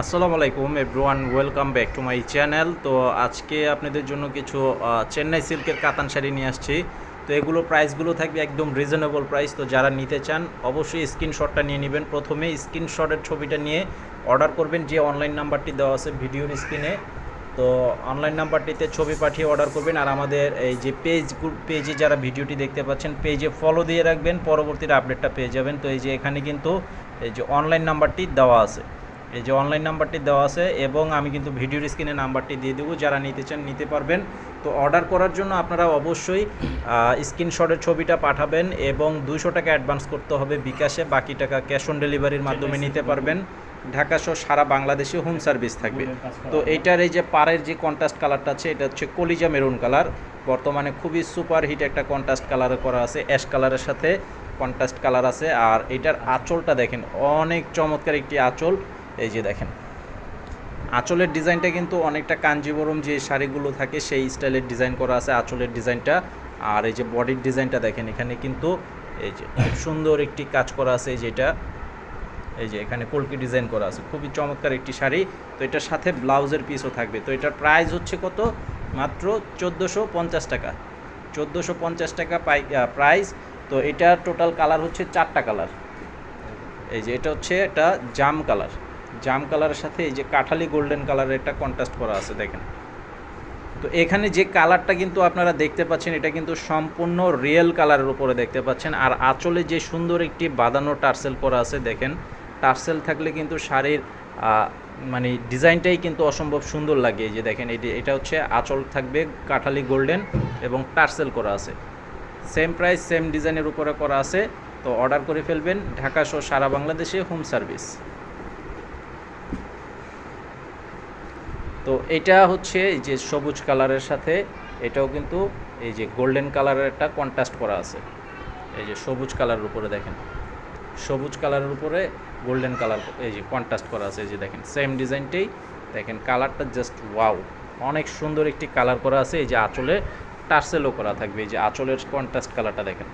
আসসালামু আলাইকুম everyone welcome back to my channel তো আজকে আপনাদের জন্য কিছু চেন্নাই সিল্কের কাতান শাড়ি নিয়ে আসছি। তো এগুলো প্রাইসগুলো থাকবে একদম রিজনেবল প্রাইস তো যারা নিতে চান, অবশ্যই স্ক্রিনশটটা নিয়ে নেবেন। প্রথমে স্ক্রিনশটের ছবিটা নিয়ে অর্ডার করবেন। যে অনলাইন নাম্বারটি দেওয়া আছে ভিডিওর স্ক্রিনে তো অনলাইন নাম্বারটিতে ছবি পাঠিয়ে অর্ডার করবেন। আর আমাদের এই যে পেজ পেজে যারা ভিডিওটি দেখতে পাচ্ছেন পেজে ফলো দিয়ে রাখবেন। পরবর্তীতে আপডেটটা পেয়ে যাবেন। তো এই যে এখানে কিন্তু এই যে অনলাইন নাম্বারটি দেওয়া আছে। এই যে অনলাইন নাম্বারটি দেওয়া আছে এবং আমি কিন্তু ভিডিওর স্ক্রিনে নাম্বারটি দিয়ে দেবো যারা নিতে চান নিতে পারবেন। তো অর্ডার করার জন্য আপনারা অবশ্যই স্ক্রিনশটের ছবিটা পাঠাবেন এবং দুশো টাকা অ্যাডভান্স করতে হবে বিকাশে বাকি টাকা ক্যাশ অন ডেলিভারির মাধ্যমে নিতে পারবেন। ঢাকা সহ সারা বাংলাদেশে হোম সার্ভিস থাকবে। তো এইটার এই যে পাড়ের যে কন্ট্রাস্ট কালারটা আছে এটা হচ্ছে কলিজা মেরুন কালার বর্তমানে খুবই সুপার হিট একটা কন্ট্রাস্ট কালার করা আছে অ্যাশ কালারের সাথে কন্ট্রাস্ট কালার আছে। আর এটার আঁচলটা দেখেন অনেক চমৎকার একটি আঁচল। এই যে দেখেন। আঁচলের ডিজাইনটা কিন্তু অনেকটা কাঞ্জিবরম যে শাড়িগুলো থাকে, সেই স্টাইলের ডিজাইন করা আছে আঁচলের ডিজাইনটা। আর এই যে বডির ডিজাইনটা দেখেন, এখানে কিন্তু এই যে খুব সুন্দর একটি কাজ করা আছে যেটা। এই যে এখানে কলকি ডিজাইন করা আছে, খুবই চমৎকার একটি শাড়ি। তো এটার সাথে ব্লাউজের পিসও থাকবে। তো এটার প্রাইস হচ্ছে কত? মাত্র চোদ্দোশো পঞ্চাশ টাকা। চোদ্দোশো পঞ্চাশ টাকা পাই প্রাইস তো এটার টোটাল কালার হচ্ছে চারটা কালার এই যে এটা হচ্ছে একটা জাম কালার জাম কালারের সাথে এই যে কাঠালি গোল্ডেন কালারের একটা কন্ট্রাস্ট করা আছে, দেখেন। তো এখানে যে কালারটা কিন্তু আপনারা দেখতে পাচ্ছেন, এটা কিন্তু সম্পূর্ণ রিয়েল কালারের উপরে দেখতে পাচ্ছেন। আর আঁচলে যে সুন্দর একটি বাঁধানো টার্সেল করা আছে, দেখেন। টার্সেল থাকলে কিন্তু শাড়ির মানে ডিজাইনটাই কিন্তু অসম্ভব সুন্দর লাগে। যে দেখেন, এটি, এটা হচ্ছে আঁচল থাকবে কাঠালি গোল্ডেন এবং টার্সেল করা আছে। সেম প্রাইস, সেম ডিজাইনের উপরে করা আছে। তো অর্ডার করে ফেলবেন ঢাকা সহ সারা বাংলাদেশে হোম সার্ভিস। তো এটা হচ্ছে এই যে সবুজ কালারের সাথে, এটাও কিন্তু এই যে গোল্ডেন কালারের একটা কন্ট্রাস্ট করা আছে। এই যে সবুজ কালারের উপরে দেখেন, সবুজ কালারের উপরে গোল্ডেন কালার, এই যে কন্ট্রাস্ট করা আছে, এই যে দেখেন সেম ডিজাইনটাই। দেখেন, কালারটা জাস্ট ওয়াও অনেক সুন্দর একটি কালার করা আছে, এই যে আঁচলে টার্সেলও করা থাকবে, এই যে আঁচলের কন্ট্রাস্ট কালারটা দেখেন।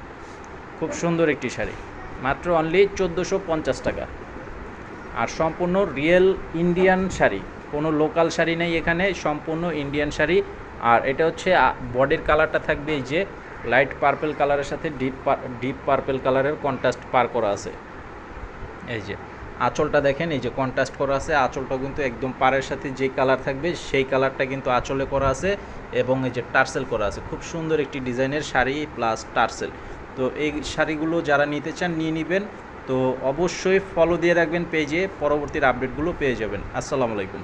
খুব সুন্দর একটি শাড়ি, মাত্র অনলি চোদ্দোশো পঞ্চাশ টাকা। আর সম্পূর্ণ রিয়েল ইন্ডিয়ান শাড়ি। কোনো লোকাল শাড়ি নেই এখানে, সম্পূর্ণ ইন্ডিয়ান শাড়ি। আর এটা হচ্ছে বডির কালারটা থাকবে এই যে লাইট পার্পেল কালারের সাথে ডিপ ডিপ পার্পেল কালারের কন্ট্রাস্ট পার করা আছে। এই যে, আঁচলটা দেখেন, এই যে কন্ট্রাস্ট করা আছে। আঁচলটা কিন্তু একদম পাড়ের সাথে যে কালার থাকবে, সেই কালারটা কিন্তু আঁচলে করা আছে এবং এই যে টার্সেল করা আছে। খুব সুন্দর একটি ডিজাইনের শাড়ি প্লাস টার্সেল। তো এই শাড়িগুলো যারা নিতে চান, নিয়ে নেবেন। তো অবশ্যই ফলো দিয়ে রাখবেন পেজে পরবর্তীর আপডেটগুলো পেয়ে যাবেন। আসসালামু আলাইকুম।